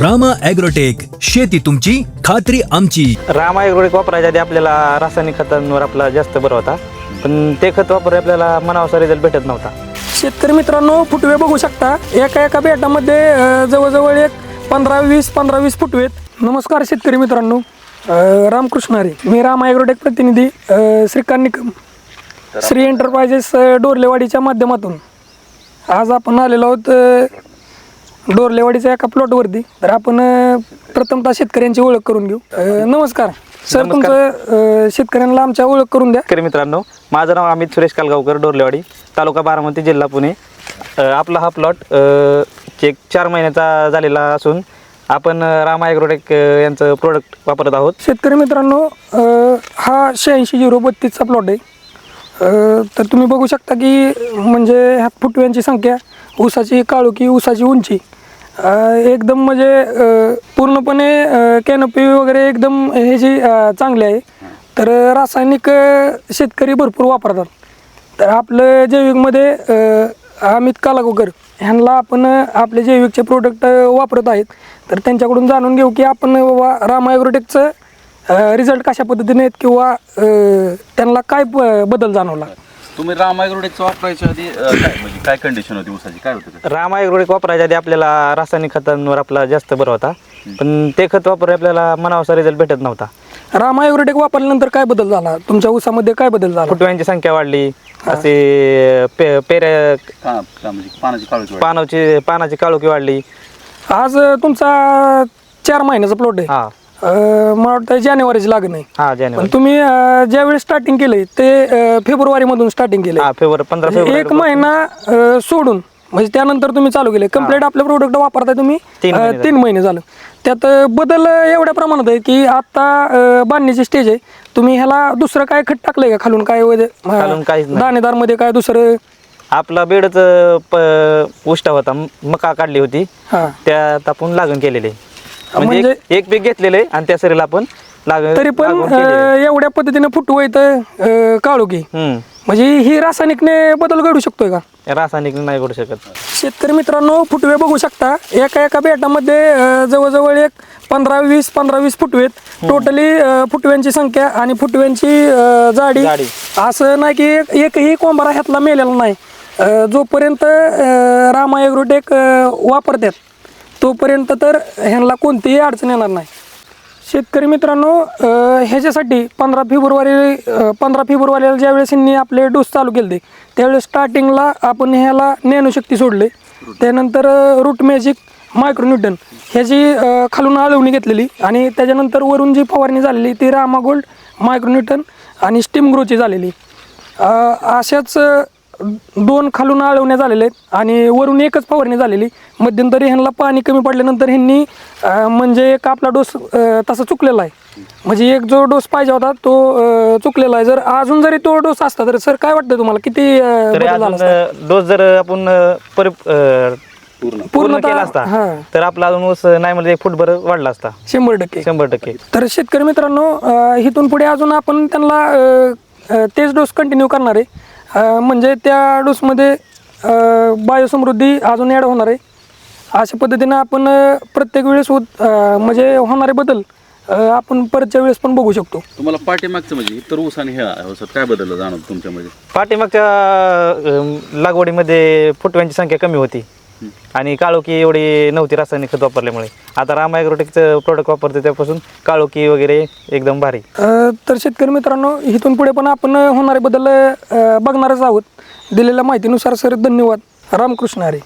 Rama agrotech शेती तुमची खात्री आमची. रामा ॲग्रोटेक वापरायच्या आधी आपल्याला रासायनिक खतांवर आपला जास्त बरं होता. पण ते खत वापर आपल्याला मनावाचा रिझल्ट भेटत नव्हता. शेतकरी मित्रांनो फुटवे बघू शकता. एका एका बेटामध्ये अ, जवळजवळ एक पंधरा वीस पंधरा वीस फुटवे आहेत. नमस्कार शेतकरी मित्रांनो. अ, रामकृष्ण हरी. मी राम ॲग्रोटेक प्रतिनिधी अ, श्रीकांत निकम. श्री एंटरप्राइजेस अ, डोरलेवाडीच्या माध्यमातून. आज आपण आलेलो आहोत अ, डोरलेवाडीच्या एका प्लॉटवरती तर आपण अ, प्रथमतः शेतकऱ्यांची ओळख करून घेऊ. अ, नमस्कार. सर तुमचं अ, शेतकऱ्यांना आमच्या ओळख करून द्या. शेतकरी मित्रांनो माझं नाव अमित सुरेश कालगावकर डोरलेवाडी तालुका बारामती जिल्हा पुणे. अ, आपला हा प्लॉट एक चार महिन्याचा झालेला असून आपण अ, रामा ॲग्रोटेक अ, यांचं प्रोडक्ट वापरत आहोत. शेतकरी मित्रांनो अ, हा शहाऐंशी झिरो बत्तीसचा प्लॉट आहे. अ, तर तुम्ही बघू शकता की म्हणजे ह्या फुटव्यांची संख्या ऊसाची काळुकी ऊसाची उंची एकदम म्हणजे अ, पूर्णपणे कॅनपी वगैरे एकदम हे जी अ, चांगली आहे. तर रासायनिक अ, शेतकरी भरपूर वापरतात. तर आपलं जैविकमध्ये अ, अमित कालागोकर ह्यांना आपण अ, आपले जैविकचे प्रोडक्ट वापरत आहेत. तर त्यांच्याकडून जाणून घेऊ की आपण बाबा रामा ॲग्रोटेकचं रिझल्ट कशा पद्धतीने आहेत किंवा अ, त्यांना काय ब- बदल जाणवला? तुम्ही राम ॲग्रोटेकचं वापरायच्या आधी अं, काय म्हणजे काय कंडिशन होती ऊसाची काय होतं ते? रामा ॲग्रोटेक वापरायच्या आधी आपल्याला रासायनिक खतांवर आपला जास्त बरं होता. पण ते खत वापर आपल्याला मनावाचा रिझल्ट भेटत नव्हता. राम ॲग्रोटेक वापरल्यानंतर काय बदल झाला? तुमच्या ऊसामध्ये काय बदल झाला? फुटव्यांची संख्या वाढली. असे पे पेऱ्या का का म्हणजे पानाची काळजी. पानाची पानाची काळोखी वाढली. आज अ, तुमचा चार महिन्याचा प्लॉट आहे. हा. अ, मला वाटतं जानेवारीची लागण आहे. हा पण जानेवारी तुम्ही अ, ज्यावेळी स्टार्टिंग केलंय ते अ, फेब्रुवारीमधून स्टार्टिंग केलंय. हा फेब्रुवारी पंधरा म्हणजे फेब्रुवारी एक महिना अ, सोडून म्हणजे त्यानंतर तुम्ही चालू केले कंप्लीट आपलं प्रोडक्ट वापरताय तुम्ही तीन अ, महिने तीन महिने झालं. त्यात अ, बदल एवढ्या प्रमाणात आहे की आता बांधणीची स्टेज आहे. तुम्ही ह्याला दुसरं काय खत टाकलंय का खालून? काय खालून काहीच नाही. दाणेदारमध्ये काय दुसरं? आपला बेडच उष्टा होता मका काढली होती. हा. त्यात आपण लागण केलेले म्हणजे म्हणजे- एक- पीक घेतलेले आणि त्या सरीला आपण तरी पण. एवढ्या पद्धतीने फुटू येतं काळू की. म्हणजे ही रासायनिकने बदल घडू शकतोय का? रासायनिक नाही करू शकत. शेतकरी मित्रांनो फुटवे बघू शकता. एका एका बेटामध्ये जवळजवळ एक पंधरा वीस पंधरा वीस फुटवे आहेत. टोटली फुटव्यांची संख्या आणि फुटव्यांची जाडी. असं नाही की एक- एकही कोंबारा ह्यातला मेलेला नाही. जोपर्यंत रामा ॲग्रोटेक अ, वापरतात तोपर्यंत तर ह्यांना कोणतीही अडचण येणार नाही. शेतकरी मित्रांनो ह्याच्यासाठी पंधरा फेब्रुवारी पंधरा फेब्रुवारीला ज्यावेळेस यांनी आपले डोस चालू केले त्यावेळेस स्टार्टिंगला आपण ह्याला ज्ञानशक्ती सोडले. त्यानंतर रूट मॅजिक मायक्रोन्यूटन ह्याची खालून आळवणी घेतलेली आणि त्याच्यानंतर वरून जी फवारणी झालेली ती रामा गोल्ड मायक्रोन्यूटन आणि स्टीम ग्रोची झालेली. अशाच दोन खालून आळवण्या झालेल्या आहेत आणि वरून एकच फवारणी झालेली. मध्यंतरी ह्यांना पाणी कमी पडल्यानंतर ह्यांनी म्हणजे एक आपला डोस तसा चुकलेला आहे. म्हणजे एक जो डोस पाहिजे होता तो चुकलेला आहे. जर अजून जरी तो डोस असता तर सर काय वाटतं तुम्हाला? किती? डोस जर आपण पूर्ण. केला असता. तर आपला अजून ऊस नाही म्हणजे एक फुटभर वाढला असता. शंभर टक्के. शंभर टक्के. तर शेतकरी मित्रांनो इथून पुढे अजून आपण त्यांना तेच डोस कंटिन्यू करणार आहे. अ, म्हणजे त्या डोसमध्ये अ, बायोसमृद्धी अजून ॲड होणार आहे. अशा पद्धतीनं आपण अ, प्रत्येक वेळेस उत- अ, म्हणजे होणारे बदल अ, आपण परतच्या वेळेस पण बघू शकतो. तुम्हाला पाठीमागचं म्हणजे इतर ऊस आणि ह्या ऊसात काय बदल जाणवत तुमच्यामध्ये? पाठीमागच्या अं, लागवडीमध्ये फुटव्यांची संख्या कमी होती. आणि काळोखी एवढी नव्हती रासायनिक खत वापरल्यामुळे. आता राम ॲग्रोटेकचं प्रोडक्ट वापरते त्यापासून काळोखी वगैरे एकदम भारी. अ, तर शेतकरी मित्रांनो इथून पुढे पण आपण होणारे बदल अ, बघणारच आहोत. दिलेल्या माहितीनुसार सर धन्यवाद. रामकृष्ण हरी.